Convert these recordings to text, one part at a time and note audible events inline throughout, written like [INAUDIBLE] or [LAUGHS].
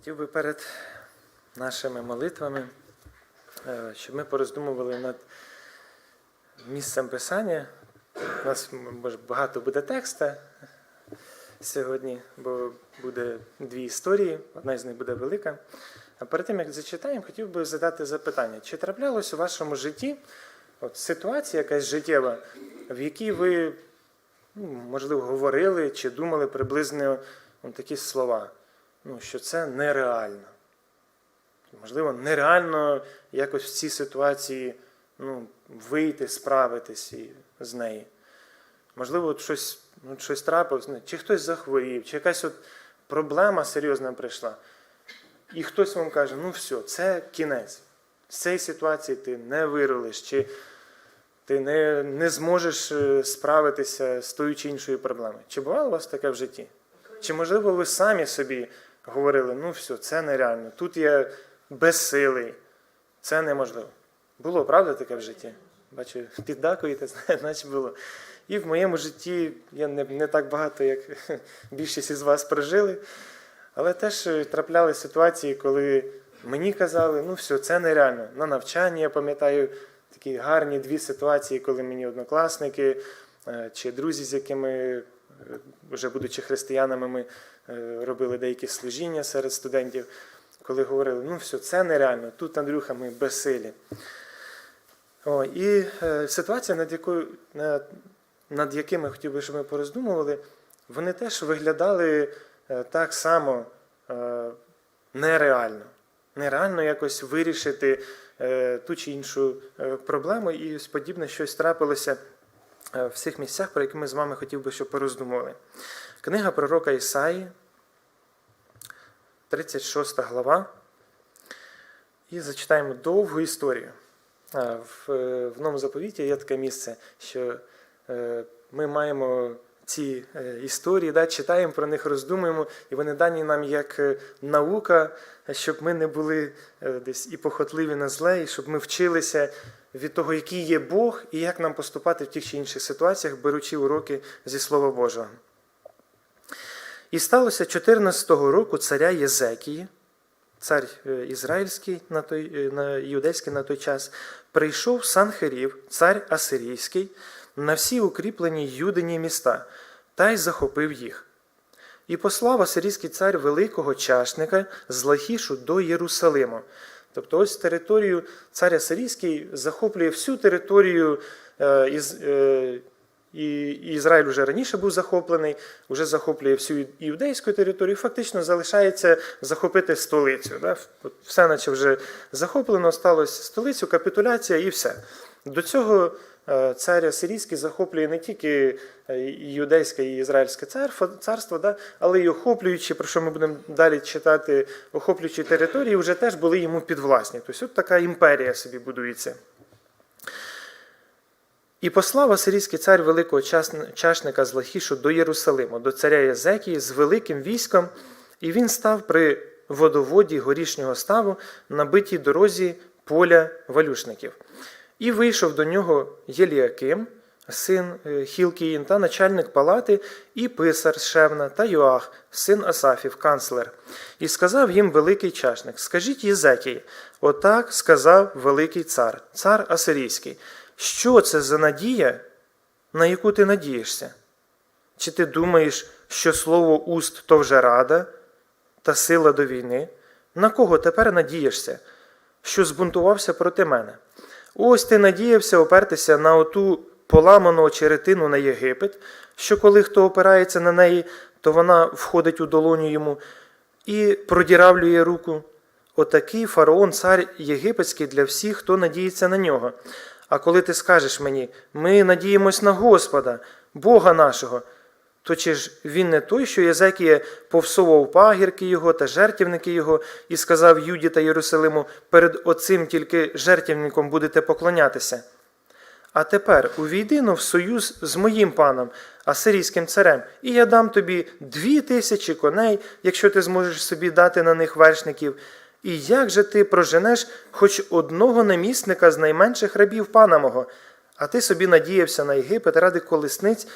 Хотів би перед нашими молитвами, е, щоб ми пороздумували над місцем писання. У нас може, багато буде текста сьогодні, бо буде дві історії, одна з них буде велика. А перед тим, як зачитаємо, хотів би задати запитання: чи траплялось у вашому житті от, ситуація якась життєва, в якій ви, ну, можливо, говорили чи думали приблизно такі слова? Ну, що це нереально. Можливо, нереально якось в цій ситуації ну, вийти, справитись з неї. Можливо, от щось, ну, щось трапилось, чи хтось захворів, чи якась от проблема серйозна прийшла. І хтось вам каже, ну все, це кінець. З цієї ситуації ти не вирулиш, чи ти не, не зможеш е, справитися з тою чи іншою проблемою. Чи бувало у вас таке в житті? Чи, можливо, ви самі собі говорили, ну все, це нереально, тут я безсилий, це неможливо. Було, правда, таке в житті? Бачу, піддакуєте, [LAUGHS] значить було. І в моєму житті я не, не так багато, як [LAUGHS] більшість із вас прожили, але теж е, траплялись ситуації, коли мені казали, ну все, це нереально. На навчанні я пам'ятаю такі гарні дві ситуації, коли мені однокласники е, чи друзі, з якими, вже будучи християнами, ми е, робили деякі служіння серед студентів, коли говорили, ну все, це нереально, тут, Андрюха, ми безсилі. О, і е, ситуація, над якою, над, якими хотів би, щоб ми пороздумували, вони теж виглядали е, так само е, нереально. Нереально якось вирішити е, ту чи іншу е, проблему, і подібне щось трапилося е, в цих місцях, про які ми з вами хотів би, щоб пороздумували. Книга пророка Ісаї, 36 глава. І зачитаємо довгу історію. В, е, новому заповіті є таке місце, що е, ми маємо ці е, історії, да, читаємо про них, роздумуємо, і вони дані нам як е, наука, щоб ми не були е, десь і похотливі на зле, і щоб ми вчилися від того, який є Бог, і як нам поступати в тих чи інших ситуаціях, беручи уроки зі Слова Божого. І сталося 14-го року царя Єзекії, цар ізраїльський на той, на юдейський на той час, прийшов Санхерів, цар Асирійський, на всі укріплені юдині міста, та й захопив їх. І послав асирійський цар великого чашника з Лахішу до Єрусалиму. Тобто, ось територію цар Асирійський захоплює всю територію е, із, е, і Ізраїль вже раніше був захоплений, вже захоплює всю іудейську територію, фактично залишається захопити столицю. Да? Все, наче вже захоплено, сталося столицю, капітуляція і все. До цього е, цар Асирійський захоплює не тільки е, юдейське і ізраїльське царство, але й охоплюючи, про що ми будемо далі читати, охоплюючі території вже теж були йому підвласні. Тобто от така імперія собі будується. І послав асирійський цар великого чашника з Лахішу до Єрусалиму, до царя Єзекії з великим військом, і він став при водоводі горішнього ставу на битій дорозі поля валюшників. І вийшов до нього Єліаким, син е, Хілкіїн, та начальник палати, і писар Шевна, та Йоах, син Асафів, канцлер. І сказав їм великий чашник: Скажіть Єзекії, отак сказав великий цар, цар Асирійський. Що це за надія, на яку ти надієшся? Чи ти думаєш, що слово уст то вже рада та сила до війни? На кого тепер надієшся, що збунтувався проти мене? Ось ти надіявся опертися на оту поламану очеретину на Єгипет, що коли хто опирається на неї, то вона входить у долоню йому і продіравлює руку. Отакий фараон, цар єгипетський для всіх, хто надіється на нього. А коли ти скажеш мені, ми надіємось на Господа, Бога нашого, то чи ж він не той, що Єзекія повсовував пагірки його та жертівники його, і сказав Юді та Єрусалиму, перед оцим тільки жертівником будете поклонятися? А тепер увійди но в союз з моїм паном, асирійським царем, і я дам тобі дві тисячі коней, якщо ти зможеш собі дати на них вершників. І як же ти проженеш хоч одного намісника з найменших рабів пана мого, а ти собі надіявся на Єгипет ради колесниць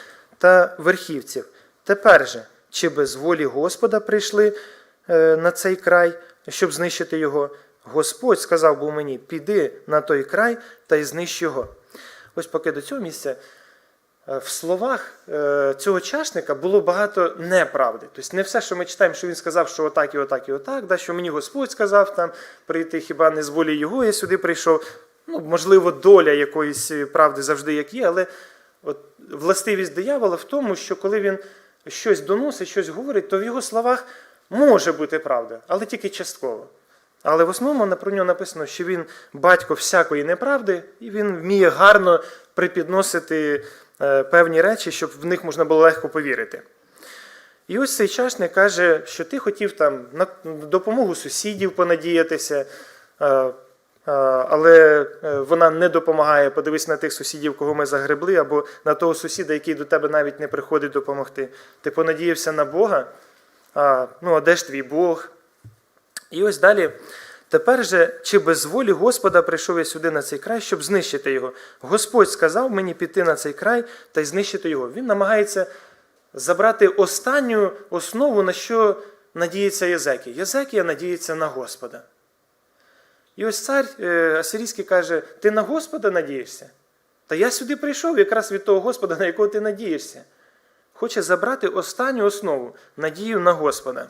та верхівців. Тепер же, чи без волі Господа прийшли е, на цей край, щоб знищити його. Господь сказав був мені: піди на той край та й знищ його. Ось поки до цього місця. е, В словах е, цього чашника було багато неправди. Тобто не все, що ми читаємо, що він сказав, що отак і отак і отак, да, що мені Господь сказав там прийти, хіба не з волі його я сюди прийшов. Ну, можливо, доля якоїсь правди завжди як є, але от властивість диявола в тому, що коли він щось доносить, щось говорить, то в його словах може бути правда, але тільки частково. Але в основному про нього написано, що він батько всякої неправди, і він вміє гарно припідносити е, певні речі, щоб в них можна було легко повірити. І ось цей чашник каже, що ти хотів там на допомогу сусідів понадіятися, е, е, але вона не допомагає. Подивись на тих сусідів, кого ми загребли, або на того сусіда, який до тебе навіть не приходить допомогти. Ти понадіявся на Бога, а, ну а де ж твій Бог? І ось далі. Тепер же, чи без волі Господа прийшов я сюди на цей край, щоб знищити його? Господь сказав мені піти на цей край та й знищити його. Він намагається забрати останню основу, на що надіється Єзекія. Єзекія надіється на Господа. І ось цар е, Асирійський каже: Ти на Господа надієшся? Та я сюди прийшов якраз від того Господа, на якого ти надієшся. Хоче забрати останню основу надію на Господа.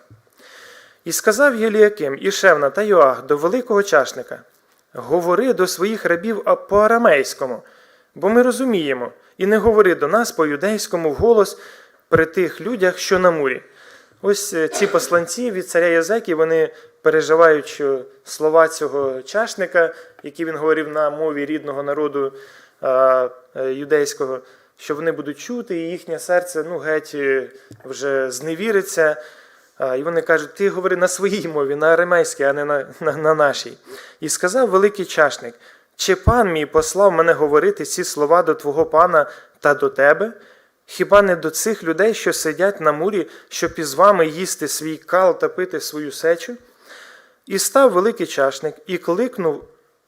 І сказав Єліаким, і Шевна та Йоах до великого чашника: Говори до своїх рабів по-арамейському, бо ми розуміємо, і не говори до нас по-юдейському вголос при тих людях, що на мурі. Ось е, ці посланці від царя Язекі, вони переживають, слова цього чашника, які він говорив на мові рідного народу а, е, юдейського, що вони будуть чути, і їхнє серце ну, геть е, вже зневіриться. І вони кажуть, ти говори на своїй мові, на арамейській, а не на, на, на нашій. І сказав великий чашник: чи пан мій послав мене говорити ці слова до твого пана та до тебе? Хіба не до цих людей, що сидять на мурі, щоб із вами їсти свій кал та пити свою сечу? І став великий чашник і кликнув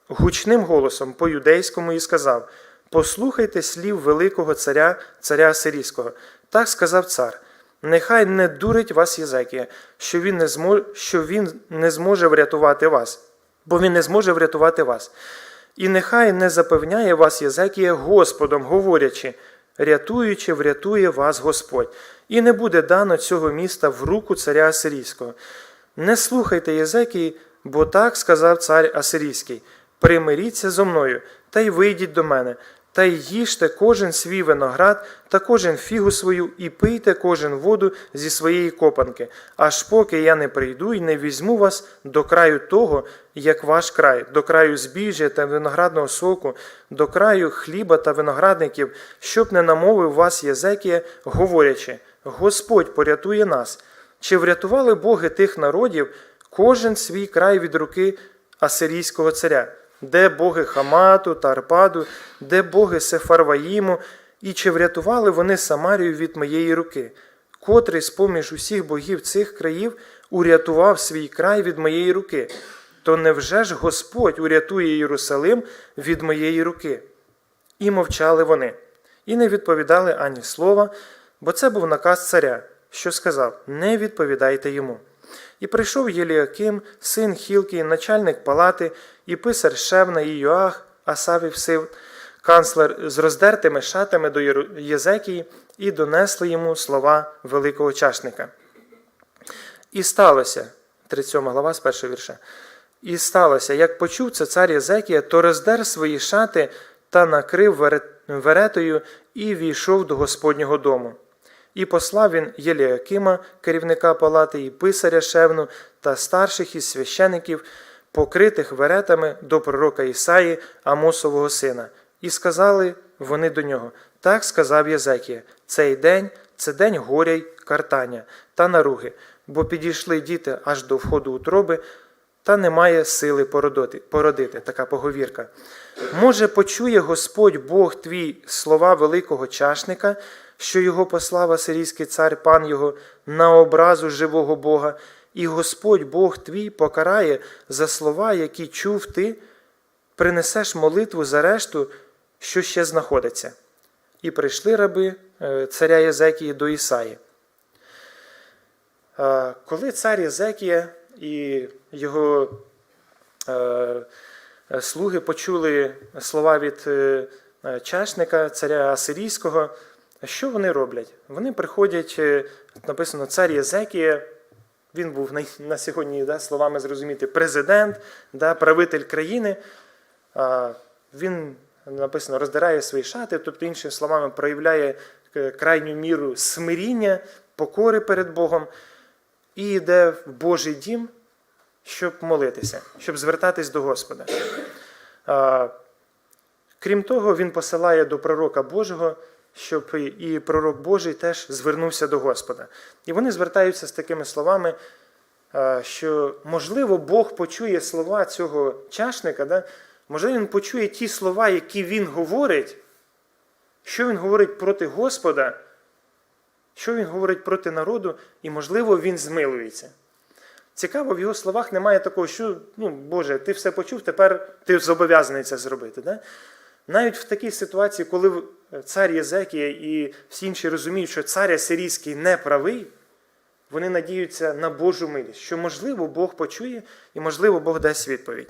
гучним голосом по юдейському і сказав: Послухайте слів великого царя, царя Асирійського. Так сказав цар. Нехай не дурить вас Єзекія, що він не зможе, що він не зможе врятувати вас, бо він не зможе врятувати вас. І нехай не запевняє вас Єзекія Господом, говорячи, рятуючи, врятує вас Господь, і не буде дано цього міста в руку царя Асирійського. Не слухайте Єзекії, бо так сказав цар Асирійський: примиріться зо мною, та й вийдіть до мене, та й їжте кожен свій виноград та кожен фігу свою, і пийте кожен воду зі своєї копанки, аж поки я не прийду і не візьму вас до краю того, як ваш край, до краю збіжжя та виноградного соку, до краю хліба та виноградників, щоб не намовив вас Єзекія, говорячи: Господь порятує нас. Чи врятували боги тих народів кожен свій край від руки асирійського царя? Де боги Хамату та Арпаду, де боги Сефарваїму, і чи врятували вони Самарію від моєї руки, котрий з поміж усіх богів цих країв урятував свій край від моєї руки? То невже ж Господь урятує Єрусалим від моєї руки? І мовчали вони, і не відповідали ані слова, бо це був наказ царя, що сказав: Не відповідайте йому. І прийшов Єліаким, син Хілкій, начальник палати, і писар Шевна, і Йоах, Асавів сив, канцлер з роздертими шатами до Єзекії, і донесли йому слова великого чашника. І сталося, 37 глава з першого вірша. І сталося, як почув це цар Єзекія, то роздер свої шати та накрив веретою і війшов до Господнього дому. І послав він Єліакима, керівника палати, і писаря Шевну та старших із священиків, покритих веретами до пророка Ісаї, Амосового сина. І сказали вони до нього: Так сказав Єзекія, цей день це день горя й картання та наруги, бо підійшли діти аж до входу утроби, та немає сили породити, породити. Така поговірка. Може, почує Господь Бог твій слова великого чашника, що його послав асирійський цар пан його на образу живого Бога, і Господь Бог твій покарає за слова, які чув ти, принесеш молитву за решту, що ще знаходиться. І прийшли раби е, царя Єзекії до Ісаї. Е, Коли цар Єзекія і його е, слуги почули слова від чашника, царя Асирійського, що вони роблять? Вони приходять, написано, цар Єзекія, він був на, на сьогодні, да, словами зрозуміти, президент, да, правитель країни. А, Він написано роздирає свої шати, тобто, іншими словами, проявляє е, крайню міру смиріння, покори перед Богом і йде в Божий дім, щоб молитися, щоб звертатись до Господа. А, Крім того, він посилає до пророка Божого, щоб і- пророк Божий теж звернувся до Господа. І вони звертаються з такими словами, що можливо Бог почує слова цього чашника, да? можливо, він почує ті слова, які він говорить, що він говорить проти Господа, що він говорить проти народу, і, можливо, він змилується. Цікаво, в його словах немає такого, що, ну, Боже, ти все почув, тепер ти зобов'язаний це зробити. Да? Навіть в такій ситуації, коли цар Єзекія і всі інші розуміють, що цар сирійський не правий, вони надіються на Божу милість, що, можливо, Бог почує і, можливо, Бог дасть відповідь.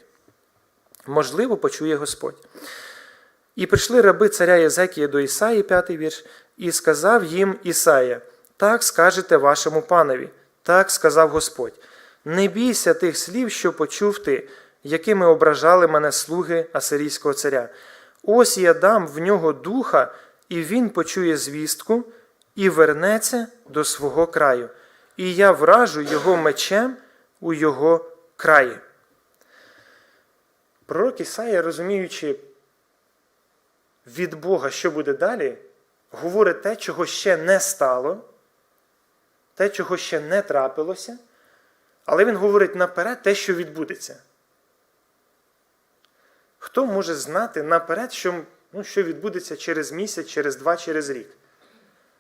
Можливо, почує Господь. І прийшли раби царя Єзекія до Ісаї, п'ятий вірш, і сказав їм Ісая: Так скажете вашому панові, так сказав Господь. Не бійся тих слів, що почув ти, якими ображали мене слуги Асирійського царя. Ось я дам в нього духа, і він почує звістку, і вернеться до свого краю, і я вражу його мечем у його краї. Пророк Ісая, розуміючи від Бога, що буде далі, говорить те, чого ще не стало, те, чого ще не трапилося, але він говорить наперед те, що відбудеться. Хто може знати наперед, що, ну, що відбудеться через місяць, через два, через рік?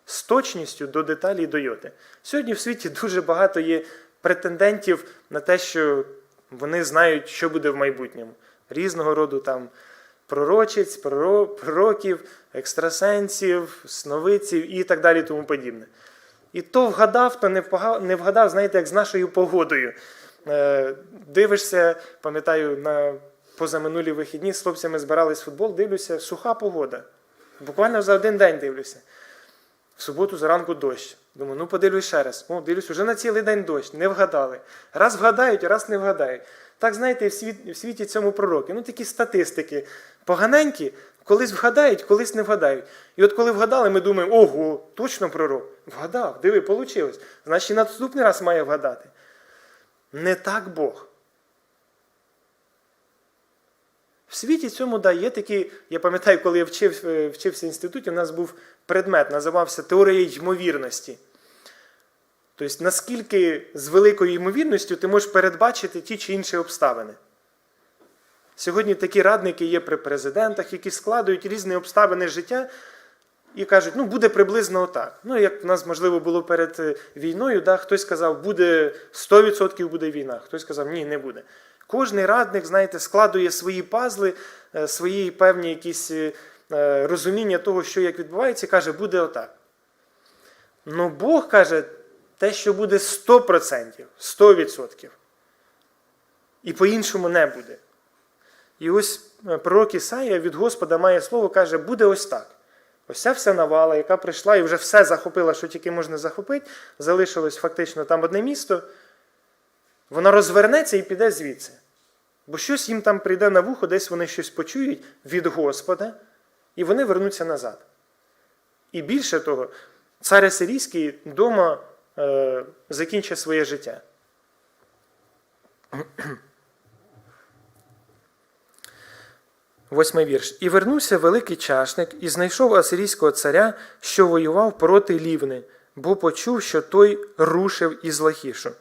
З точністю до деталі до йоти. Сьогодні в світі дуже багато є претендентів на те, що вони знають, що буде в майбутньому. Різного роду там пророчиць, пророків, екстрасенсів, сновидців і так далі тому подібне. І то вгадав, то не вгадав, знаєте, як з нашою погодою. Е, Дивишся, пам'ятаю, на позаминулі вихідні з хлопцями збирались в футбол, дивлюся, суха погода. Буквально за один день дивлюся. В суботу зранку дощ. Думаю, ну подивлюсь ще раз. О, дивлюсь, вже на цілий день дощ. Не вгадали. Раз вгадають, раз не вгадають. Так, знаєте, в світ- в світі цьому пророки. Ну, такі статистики. Поганенькі, колись вгадають, колись не вгадають. І от коли вгадали, ми думаємо, ого, точно пророк. Вгадав, диви, вийшло. Значить, наступний раз має вгадати. Не так Бог. В світі цьому да, є такі, я пам'ятаю, коли я вчив, е, вчився в інституті, у нас був предмет, називався Теорія ймовірності. Тобто, наскільки з великою ймовірністю ти можеш передбачити ті чи інші обставини. Сьогодні такі радники є при президентах, які складують різні обставини життя і кажуть, ну буде приблизно отак. Ну, як в нас, можливо, було перед е, війною, да, хтось сказав, буде 100% буде війна, хтось сказав, ні, не буде. Кожний радник, знаєте, складує свої пазли, е, свої певні якісь е, е, розуміння того, що як відбувається, і каже, буде отак. Ну, Бог каже, те, що буде 100%, 100%. І по-іншому не буде. І ось пророк Ісаїя від Господа має слово, каже, буде ось так. Ось ця вся навала, яка прийшла і вже все захопила, що тільки можна захопити, залишилось фактично там одне місто, вона розвернеться і піде звідси. Бо щось їм там прийде на вухо, десь вони щось почують від Господа, і вони вернуться назад. І більше того, цар Асирійський вдома е, закінчить своє життя. [CLEARS THROAT] Восьмий вірш. І вернувся великий чашник і знайшов асирійського царя, що воював проти лівни, бо почув, що той рушив із Лахішу.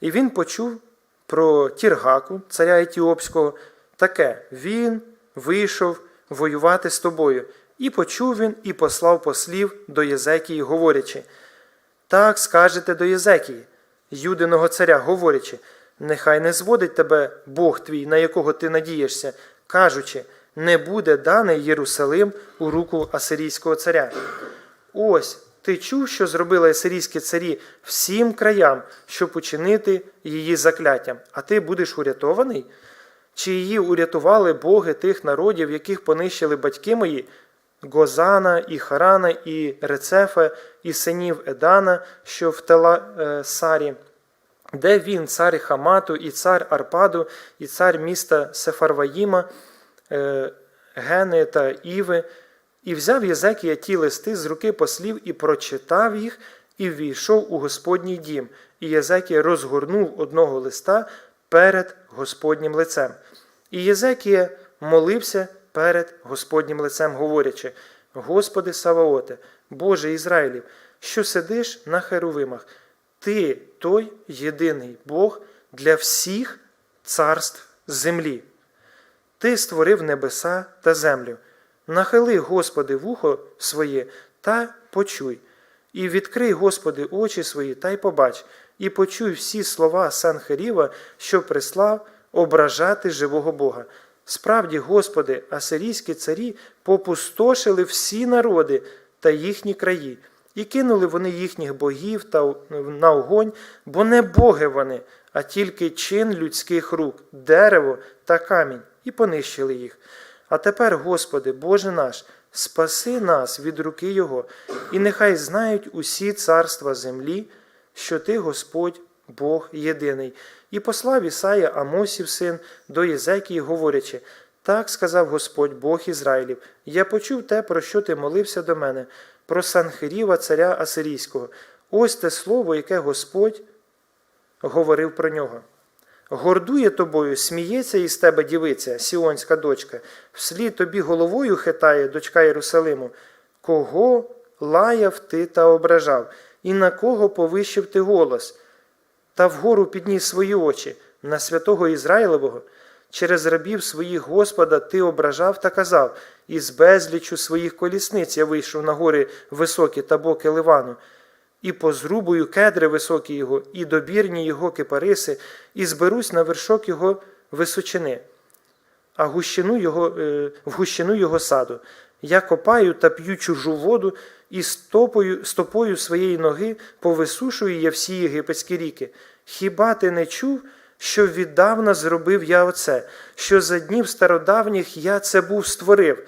І він почув про Тіргаку, царя Етіопського, таке: він вийшов воювати з тобою. І почув він і послав послів до Єзекії, говорячи: Так скажете до Єзекії, юдиного царя, говорячи, нехай не зводить тебе Бог твій, на якого ти надієшся, кажучи, не буде даний Єрусалим у руку Асирійського царя. Ось Ти чув, що зробили асирійські царі всім краям, щоб учинити її закляттям, а ти будеш урятований? Чи її урятували боги тих народів, яких понищили батьки мої? Гозана, і Харана, і Рецефа, і синів Едана, що в Теласарі, де він, цар Хамату, і цар Арпаду, і цар міста Сефарваїма, е, Гени та Іви, і взяв Єзекія ті листи з руки послів і прочитав їх, і ввійшов у Господній дім. І Єзекія розгорнув одного листа перед Господнім лицем. І Єзекія молився перед Господнім лицем, говорячи: Господи Саваоте, Боже Ізраїлів, що сидиш на херовимах, Ти той єдиний Бог для всіх царств землі. Ти створив небеса та землю. Нахили, Господи, вухо своє та почуй, і відкрий, Господи, очі свої та й побач, і почуй всі слова Санхеріва, що прислав ображати живого Бога. Справді, Господи, асирійські царі попустошили всі народи та їхні краї, і кинули вони їхніх богів та на огонь, бо не боги вони, а тільки чин людських рук, дерево та камінь, і понищили їх. А тепер, Господи, Боже наш, спаси нас від руки Його, і нехай знають усі царства землі, що Ти, Господь, Бог єдиний. І послав Ісая Амосів син до Єзекії, говорячи, так сказав Господь Бог Ізраїлів, я почув те, про що ти молився до мене, про Санхиріва, царя Асирійського. Ось те слово, яке Господь говорив про нього. Гордує тобою, сміється із тебе дівиця, сіонська дочка, вслід тобі головою хитає дочка Єрусалиму. Кого лаяв ти та ображав, і на кого повищив ти голос? Та вгору підніс свої очі на святого Ізраїлевого. Через рабів своїх Господа ти ображав та казав, із безлічу своїх колісниць я вийшов на гори високі та боки Ливану, і позрубую кедри високі його, і добірні його кипариси, і зберусь на вершок його височини, а гущину його, е, в гущину його саду. Я копаю та п'ю чужу воду, і стопою, стопою своєї ноги повисушую я всі єгипетські ріки. Хіба ти не чув, що віддавна зробив я оце, що за днів стародавніх я це був створив?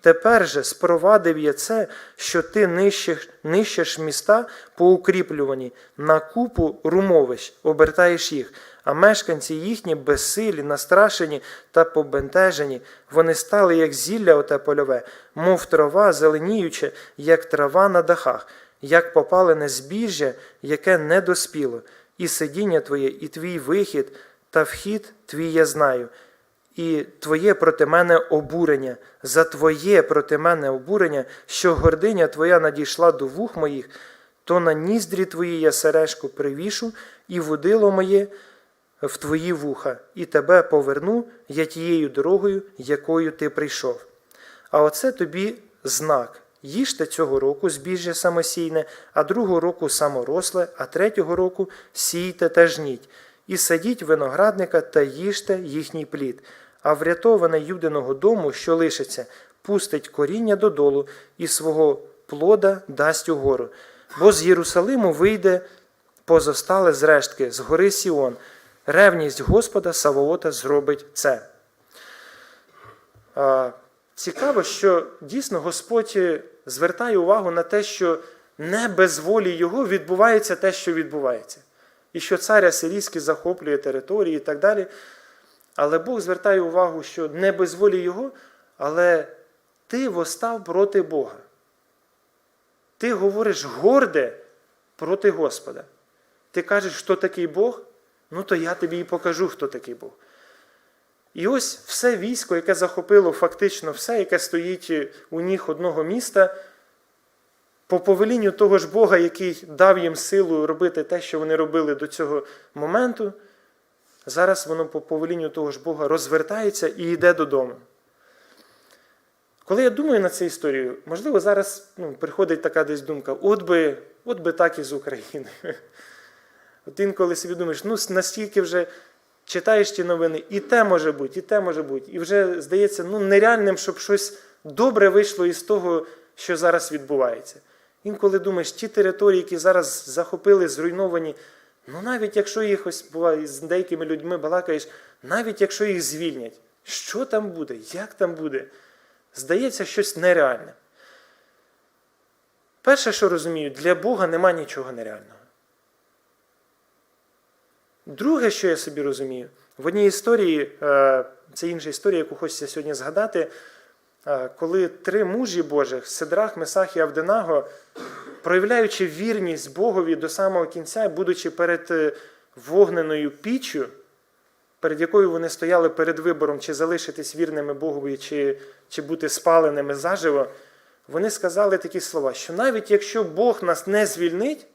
Тепер же спровадив я це, що ти нищиш, нищиш міста поукріплювані, на купу румовищ, обертаєш їх, а мешканці їхні безсилі, настрашені та побентежені, вони стали, як зілля оте польове, мов трава, зеленіюче, як трава на дахах, як попалене збіжжя, яке не доспіло, і сидіння твоє, і твій вихід, та вхід твій я знаю і твоє проти мене обурення, за твоє проти мене обурення, що гординя твоя надійшла до вух моїх, то на ніздрі твої я сережку привішу, і водило моє в твої вуха, і тебе поверну я тією дорогою, якою ти прийшов. А оце тобі знак. Їжте цього року збіжжя самосійне, а другого року саморосле, а третього року сійте та жніть, і садіть виноградника та їжте їхній плід а врятоване юдиного дому, що лишиться, пустить коріння додолу і свого плода дасть угору. Бо з Єрусалиму вийде позостале з рештки, з гори Сіон. Ревність Господа Савоота зробить це. Цікаво, що дійсно Господь звертає увагу на те, що не без волі Його відбувається те, що відбувається. І що цар Асирійський захоплює території і так далі. Але Бог звертає увагу, що не без волі Його, але ти восстав проти Бога. Ти говориш горде проти Господа. Ти кажеш, хто такий Бог? Ну то я тобі і покажу, хто такий Бог. І ось все військо, яке захопило фактично все, яке стоїть у ніг одного міста, по повелінню того ж Бога, який дав їм силу робити те, що вони робили до цього моменту. Зараз воно по повелінню того ж Бога розвертається і йде додому. Коли я думаю на цю історію, можливо, зараз ну, приходить така десь думка: от би от би так і з України. [LAUGHS] От інколи собі думаєш, ну настільки вже читаєш ті новини, і те може бути, і те може бути. І вже здається ну, нереальним, щоб щось добре вийшло із того, що зараз відбувається. Інколи думаєш, ті території, які зараз захопили, зруйновані, ну навіть якщо їх ось буває, з деякими людьми балакаєш, навіть якщо їх звільнять, що там буде, як там буде? Здається, щось нереальне. Перше, що розумію, для Бога нема нічого нереального. Друге, що я собі розумію, в одній історії, е, це інша історія, яку хочеться сьогодні згадати, коли три мужі Божих, Сидрах, Месах і Авденаго, проявляючи вірність Богові до самого кінця, будучи перед е, вогненою піччю, перед якою вони стояли перед вибором, чи залишитись вірними Богові, чи, чи бути спаленими заживо, вони сказали такі слова, що навіть якщо Бог нас не звільнить,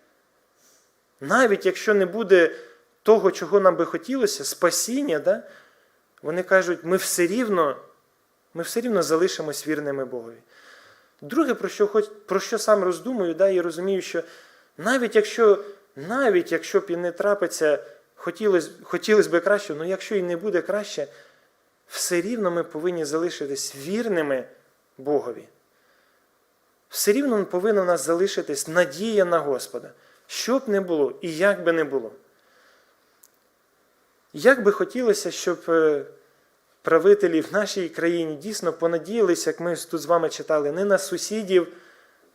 навіть якщо не буде того, чого нам би хотілося, спасіння, да, вони кажуть, ми все рівно, ми все рівно залишимось вірними Богові. Друге, про що, хоч, про що сам роздумую, да, і розумію, що навіть якщо, навіть якщо б і не трапиться, хотілося хотілось би краще, але якщо і не буде краще, все рівно ми повинні залишитись вірними Богові. Все рівно повинна у нас залишитись надія на Господа, що б не було і як би не було. Як би хотілося, щоб е, правителі в нашій країні дійсно понадіялися, як ми тут з вами читали, не на сусідів,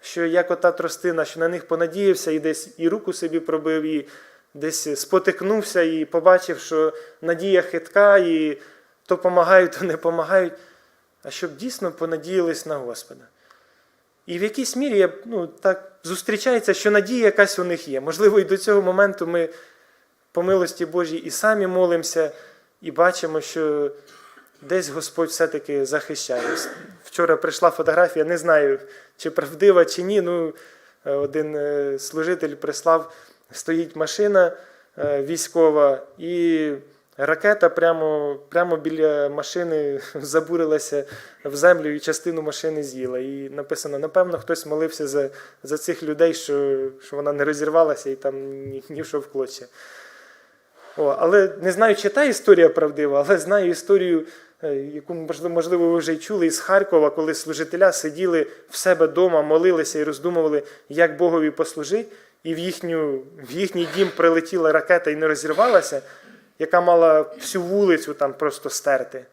що як ота тростина, що на них понадіявся і десь і руку собі пробив, і десь спотикнувся, і побачив, що надія хитка, і то помагають, то не помагають, а щоб дійсно понадіялись на Господа. І в якійсь мірі ну, так зустрічається, що надія якась у них є. Можливо, і до цього моменту ми по милості Божій і самі молимося, і бачимо, що десь Господь все-таки захищає. Вчора прийшла фотографія, не знаю, чи правдива, чи ні. Ну, е, один е, служитель прислав, стоїть машина е, військова, і ракета прямо, прямо біля машини [LAUGHS] забурилася в землю і частину машини з'їла. І написано: напевно, хтось молився за, за цих людей, що, що вона не розірвалася і там ні, ні в клочья. О, але не знаю, чи та історія правдива, але знаю історію, яку можливо ви вже й чули із Харкова, коли служителя сиділи в себе вдома, молилися і роздумували, як Богові послужити, і в, їхню, в їхній дім прилетіла ракета і не розірвалася, яка мала всю вулицю там просто стерти,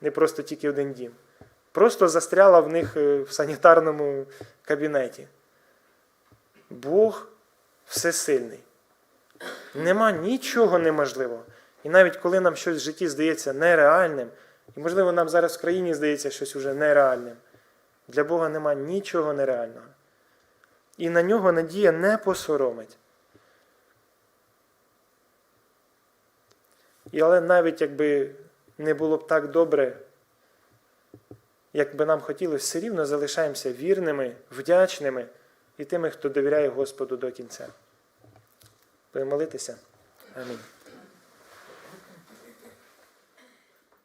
не просто тільки один дім. Просто застряла в них е, в санітарному кабінеті. Бог всесильний. Нема нічого неможливого. І навіть коли нам щось в житті здається нереальним, і, можливо, нам зараз в країні здається щось уже нереальним, для Бога нема нічого нереального. І на нього надія не посоромить. І але навіть якби не було б так добре, як би нам хотілося, все рівно залишаємося вірними, вдячними і тими, хто довіряє Господу до кінця. Будемо молитися? Амінь.